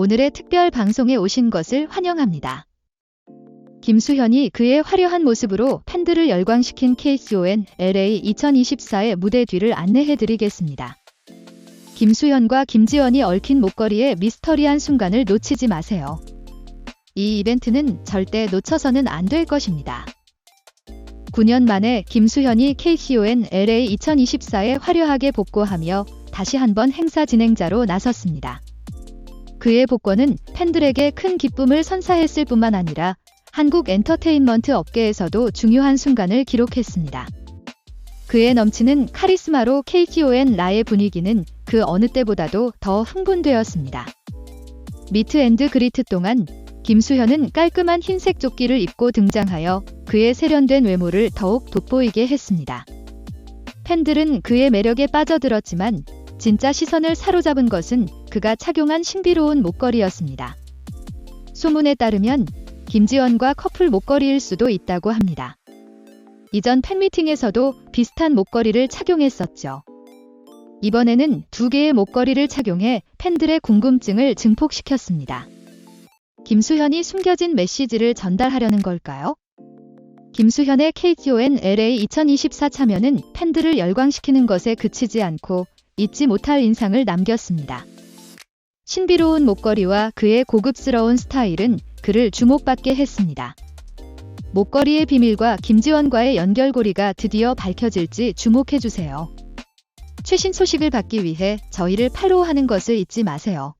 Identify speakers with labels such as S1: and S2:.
S1: 오늘의 특별 방송에 오신 것을 환영합니다. 김수현이 그의 화려한 모습으로 팬들을 열광시킨 KCON LA 2024의 무대 뒤를 안내해드리겠습니다. 김수현과 김지원이 얽힌 목걸이의 미스터리한 순간을 놓치지 마세요. 이 이벤트는 절대 놓쳐서는 안 될 것입니다. 9년 만에 김수현이 KCON LA 2024에 화려하게 복고하며 다시 한번 행사 진행자로 나섰습니다. 그의 복권은 팬들에게 큰 기쁨을 선사했을 뿐만 아니라 한국 엔터테인먼트 업계에서도 중요한 순간을 기록했습니다. 그의 넘치는 카리스마로 KCON 라의 분위기는 그 어느 때보다도 더 흥분되었습니다. 미트 앤드 그리트 동안 김수현은 깔끔한 흰색 조끼를 입고 등장하여 그의 세련된 외모를 더욱 돋보이게 했습니다. 팬들은 그의 매력에 빠져들었지만 진짜 시선을 사로잡은 것은 그가 착용한 신비로운 목걸이였습니다. 소문에 따르면 김지원과 커플 목걸이일 수도 있다고 합니다. 이전 팬미팅에서도 비슷한 목걸이를 착용했었죠. 이번에는 두 개의 목걸이를 착용해 팬들의 궁금증을 증폭시켰습니다. 김수현이 숨겨진 메시지를 전달하려는 걸까요? 김수현의 KTON LA 2024 참여는 팬들을 열광시키는 것에 그치지 않고 잊지 못할 인상을 남겼습니다. 신비로운 목걸이와 그의 고급스러운 스타일은 그를 주목받게 했습니다. 목걸이의 비밀과 김지원과의 연결고리가 드디어 밝혀질지 주목해주세요. 최신 소식을 받기 위해 저희를 팔로우하는 것을 잊지 마세요.